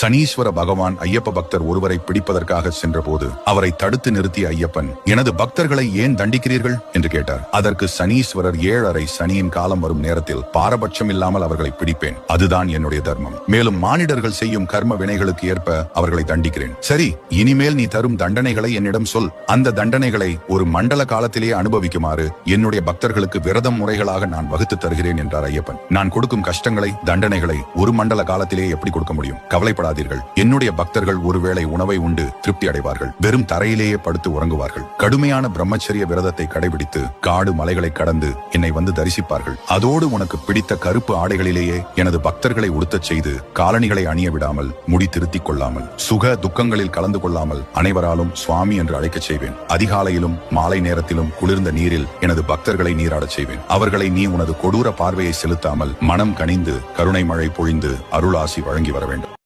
சனீஸ்வர பகவான் ஐயப்ப பக்தர் ஒருவரை பிடிப்பதற்காக சென்றபோது அவரை தடுத்து நிறுத்திய ஐயப்பன் எனது பக்தர்களை ஏன் தண்டிக்கிறீர்கள்? என்று கேட்டார். அதற்கு சனீஸ்வரர் ஏழரை சனியின் காலம் வரும் நேரத்தில் பாரபட்சம் இல்லாமல் அவர்களை பிடிப்பேன். அதுதான் என்னுடைய தர்மம். மேலும் மானிடர்கள் செய்யும் கர்ம வினைகளுக்கு ஏற்ப அவர்களை தண்டிக்கிறேன். சரி இனிமேல் நீ தரும் தண்டனைகளை என்னிடம் சொல். அந்த தண்டனைகளை ஒரு மண்டல காலத்திலேயே அனுபவிக்குமாறு என்னுடைய பக்தர்களுக்கு விரதம் முறைகளாக நான் வகுத்து தருகிறேன் என்றார் ஐயப்பன். நான் கொடுக்கும் கஷ்டங்களை தண்டனைகளை ஒரு மண்டல காலத்திலேயே எப்படி கொடுக்க முடியும்? கவலைப்படாதீர்கள் என்னுடைய பக்தர்கள் ஒருவேளை உணவை உண்டு திருப்தி அடைவார்கள். வெறும் தரையிலேயே படுத்து உறங்குவார்கள். கடுமையான பிரம்மச்சரிய விரதத்தை கடைபிடித்து காடு மலைகளை கடந்து என்னை வந்து தரிசிப்பார்கள். அதோடு உனக்கு பிடித்த கருப்பு ஆடைகளிலேயே எனது பக்தர்களை உடுத்தச் செய்து காலணிகளை அணிய விடாமல் முடி திருத்திக் கொள்ளாமல் சுக துக்கங்களில் கலந்து கொள்ளாமல் அனைவராலும் சுவாமி என்று அழைக்கச் செய்வேன். அதிகாலையிலும் மாலை நேரத்திலும் குளிர்ந்த நீரில் எனது பக்தர்களை நீராடச் செய்வேன். அவர்களை நீ உனது கொடூர பார்வையை செலுத்தாமல் மனம் கனிந்து கருணை மழை பொழிந்து அருளாசி வழங்கி வர வேண்டும்.